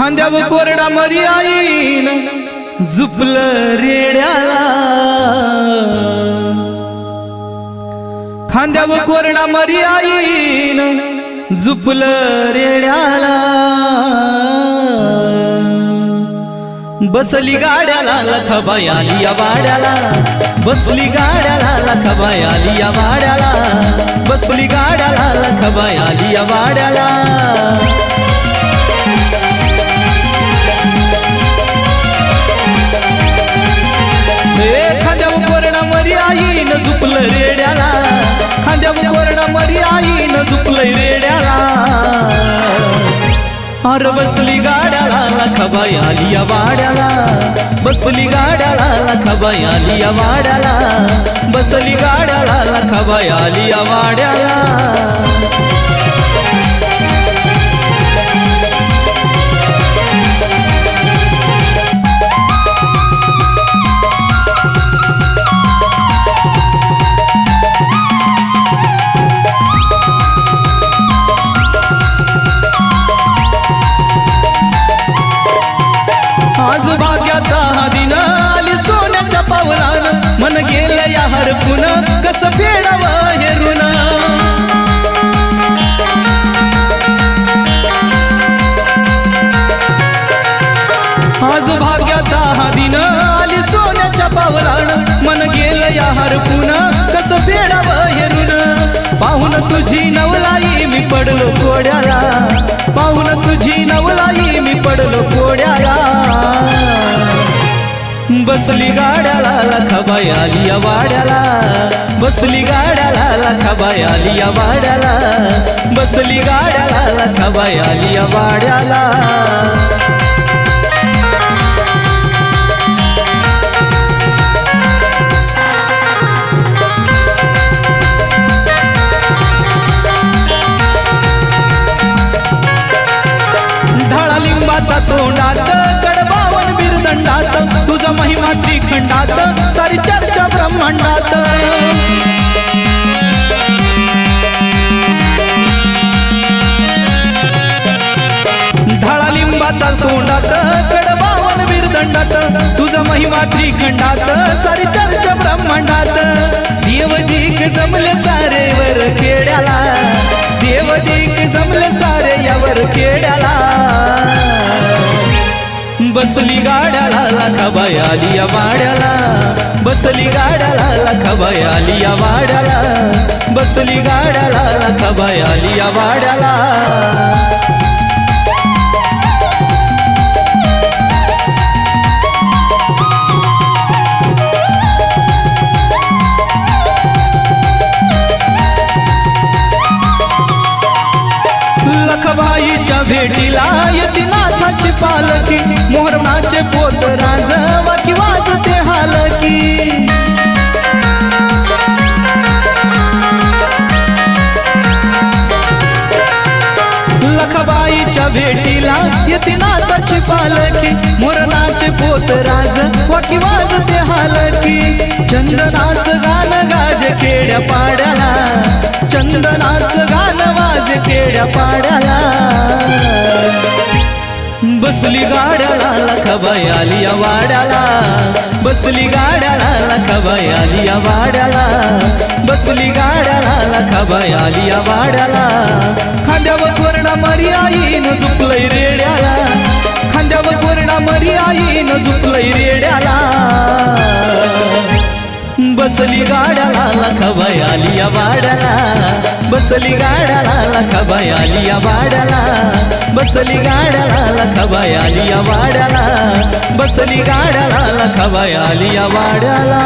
खांद्यावर कोरडा मरी आईन झुपल रेड्याला. खांद्यावर कोरडा मरी आईन झुपल रेड्याला. बसली गाड्याला लखबाई आली या वाड्याला. बसली गाड्याला लखबाई आली या वाड्याला. बसली गाड्याला लखबाई आली या वाड्याला. देव वर्ण मरी आईन झुपलं रेड्याला अर बसली गाड्याला लखबाई आली या वाड्याला. बसली गाड्याला लखबाई आली या वाड्याला. बसली गाड्याला लखबाई आली या वाड्याला. कस फेडाव हे ऋण आज भाग्याचा हा दिन आली सोन्याच्या पावलान. मन गेल या हरपून कस फेडाव हे ऋण पाहून तुझी नवलाई मी पडलो कोड्याला. पाहून तुझी नवलाई मी पडलो कोड्याला. बसली गाड्याला लखाबाई आली या वाड्याला. बसली गाड्याला लखाबाई आली या वाड्याला. बसली गाड्याला लखाबाई आली या वाड्याला. त्रिखंडात सारी चर्चा ब्रह्मांडात. ढाळा लिंबाचा तोंडात कडबावन बिरदंडात तुझा महिमा त्रिखंडात सारी चर्चा ब्रह्मांडात. देव देवदीक जमले बसली गाड्याला लखाबाई आली या वाड्याला. बसली गाड्याला लखाबाई आली या वाड्याला. बसली गाड्याला लखाबाई आली या वाड्याला. लखबाईच्या भेटीला येते नाथाची पालकी पोत राजवा की वाजते हालकी. लखबाईच्या भेटीला येते नाथाची पालकी मोरणाचे पोत राज वाकी वाजते हालकी. चंदनाच गाण गाज खेड्या पाड्याला. चंदनाच गाण वाज खेड्या पाड्याला. बसली गाड्याला लखबाई आली या वाड्याला. बसली गाड्याला लखबाई आली या वाड्याला. बसली गाड्याला लखबाई आली या वाड्याला. खांद्यावर कोरडा मरी आईन झुकलंय रेड्याला. खांद्यावर कोरडा मरी आईन झुकलंय रेड्याला. बसली गाड्याला लखबाई आली या वाड्याला. बसली गाड्याला लखबाई आली या वाड्याला. बसली गाड्याला लखबाई आली या वाड्याला. बसली गाड्याला लखबाई आली या वाड्याला.